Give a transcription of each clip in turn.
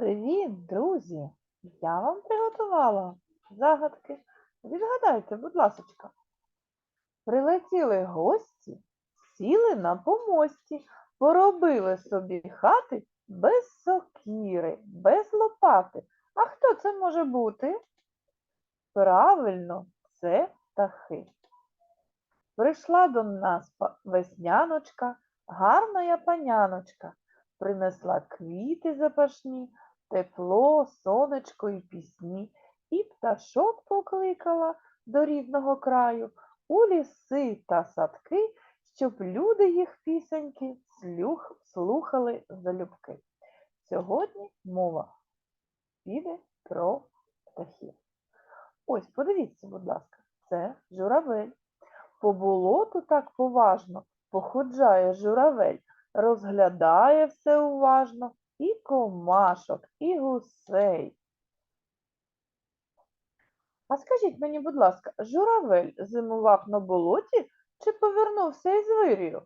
Привіт, друзі! Я вам приготувала загадки. Відгадайте, будь ласочка. Прилетіли гості, сіли на помості, поробили собі хати без сокіри, без лопати. А хто це може бути? Правильно, це птахи. Прийшла до нас весняночка, гарна я паняночка, принесла квіти запашні, тепло, сонечко і пісні, і пташок покликала до рідного краю у ліси та садки, щоб люди їх пісеньки слюх, слухали залюбки. Сьогодні мова піде про птахів. Ось, подивіться, будь ласка, це журавель. По болоту так поважно походжає журавель, розглядає все уважно і комашок, і гусей. А скажіть мені, будь ласка, журавель зимував на болоті чи повернувся із вирію?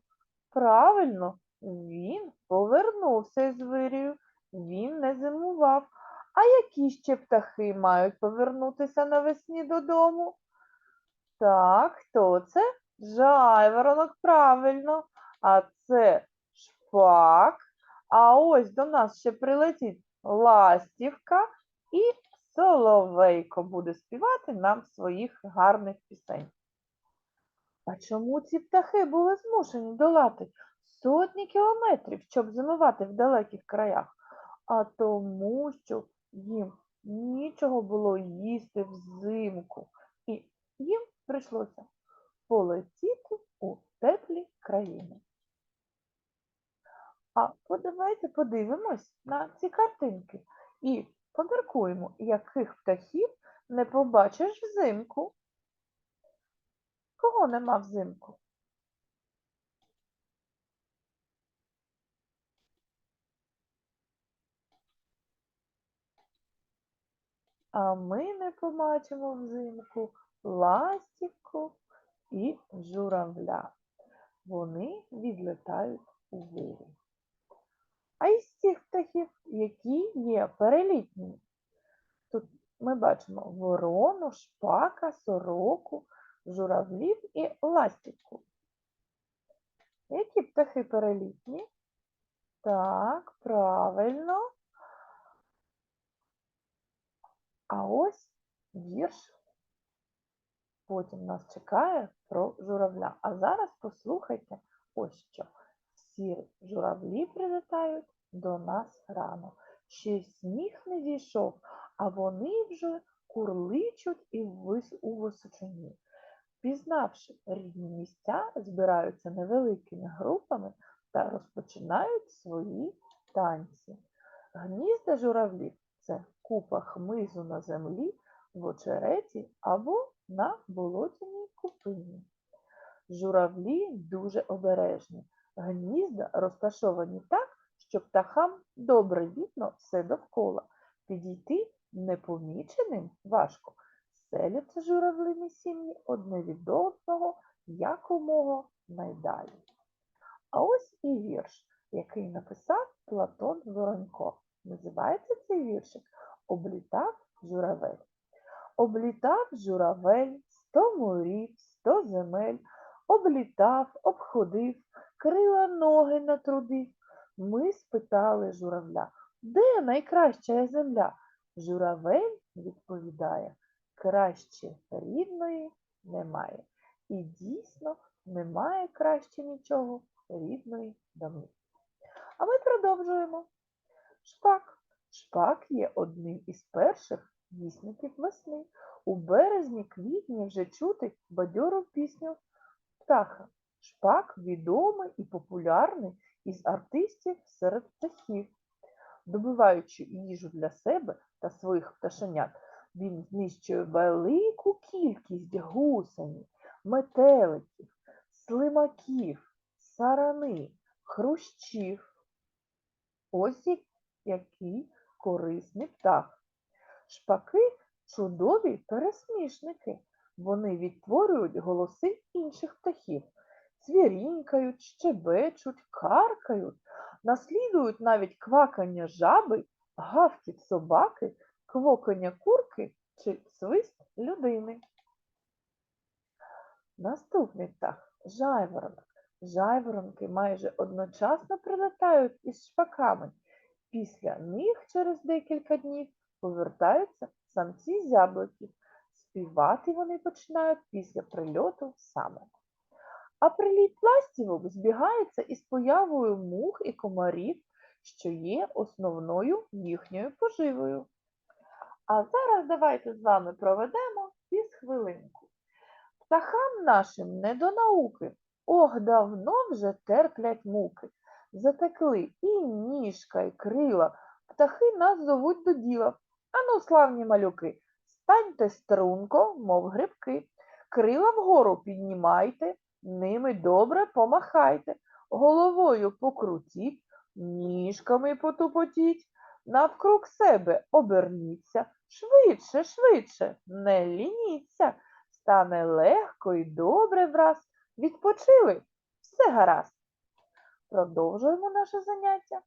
Правильно, він повернувся із вирію, він не зимував. А які ще птахи мають повернутися навесні додому? Так, хто це? Жайворонок, правильно. А це шпак. А ось до нас ще прилетить ластівка і соловейко буде співати нам своїх гарних пісень. А чому ці птахи були змушені долати сотні кілометрів, щоб зимувати в далеких краях? А тому, що їм нічого було їсти взимку, і їм прийшлося полетіти у теплі країни. А давайте подивимось на ці картинки і поміркуємо, яких птахів не побачиш взимку. Кого нема взимку? А ми не побачимо взимку ластівку і журавля. Вони відлітають у вирі. А із цих птахів, які є перелітніми? Тут ми бачимо ворону, шпака, сороку, журавлів і ластівку. Які птахи перелітні? Так, правильно. А ось вірш потім нас чекає про журавля. А зараз послухайте ось що. Всі журавлі прилетають до нас рано. Ще сніг не зійшов, а вони вже курличуть і вис- у височині. Пізнавши рідні місця, збираються невеликими групами та розпочинають свої танці. Гнізда журавлів це купа хмизу на землі, в очереті або на болотяній купині. Журавлі дуже обережні. Гнізда розташовані так, щоб птахам добре видно все довкола. Підійти непоміченим важко. Селяться журавлині сім'ї одне від одного якомога найдалі. А ось і вірш, який написав Платон Воронько. Називається цей віршик Облітав журавель. Облітав журавель сто морів, сто земель, облітав, обходив, крила ноги натрудив. Ми спитали журавля, де найкраща земля? Журавель відповідає, краще рідної немає. І дійсно немає краще нічого рідної домівки. А ми продовжуємо. Шпак. Шпак є одним із перших вісників весни. У березні-квітні вже чути бадьору пісню птаха. Шпак відомий і популярний із артистів серед птахів. Добиваючи їжу для себе та своїх пташенят, він знищує велику кількість гусені, метеликів, слимаків, сарани, хрущів. Ось який корисний птах. Шпаки чудові пересмішники. Вони відтворюють голоси інших птахів. Цвірінькають, щебечуть, каркають, наслідують навіть квакання жаби гавкіт собаки, квокання курки чи свист людини. Наступний птах жайворонок. Жайворонки майже одночасно прилетають із шпаками. Після них через декілька днів повертаються самці зябликів. Співати вони починають після прильоту самок. А приліт ластівок збігається із появою мух і комарів, що є основною їхньою поживою. А зараз давайте з вами проведемо із хвилинку. Птахам нашим не до науки, ох, давно вже терплять муки. Затекли і ніжка, і крила, птахи нас зовуть до діла. Ану, славні малюки, станьте струнко, мов грибки, крила вгору піднімайте, ними добре помахайте, головою покрутіть, ніжками потупотіть, навкруг себе оберніться, швидше, швидше, не лініться, стане легко і добре враз. Відпочили, все гаразд. Продовжуємо наше заняття.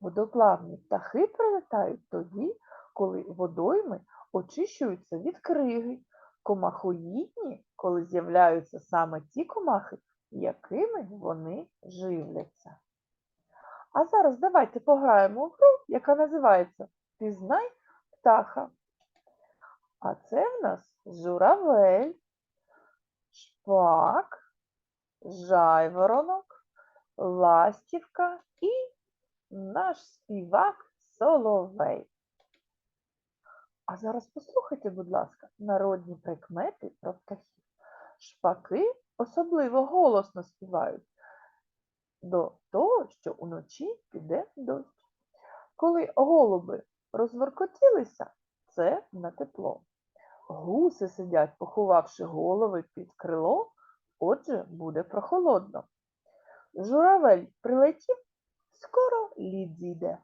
Водоплавні птахи прилетають тоді, коли водойми очищуються від криги, комахоїдні, коли з'являються саме ті комахи, якими вони живляться. А зараз давайте пограємо в гру, яка називається Пізнай птаха. А це в нас журавель, шпак, жайворонок, ластівка і наш співак Соловей. А зараз послухайте, будь ласка, народні прикмети про птахів. Шпаки особливо голосно співають до того, що уночі піде дощ. Коли голуби розворкотілися, це на тепло. Гуси сидять, поховавши голови під крило, отже, буде прохолодно. Журавель прилетів, скоро лід зійде.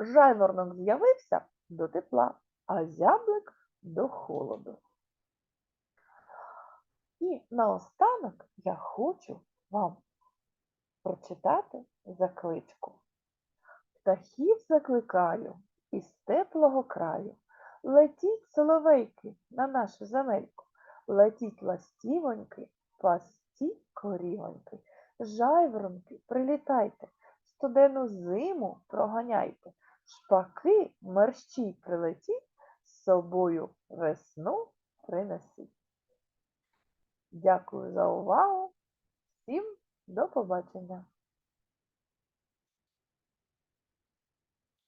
Жайворонок з'явився до тепла, а зяблик до холоду. І наостанок я хочу вам прочитати закличку. Птахів закликаю із теплого краю. Летіть, соловейки, на нашу земельку, летіть ластівоньки, пасті корівоньки, жайворонки, прилітайте, студену зиму проганяйте, шпаки мерщій прилетіть, з собою весну принесіть. Дякую за увагу. Всім до побачення!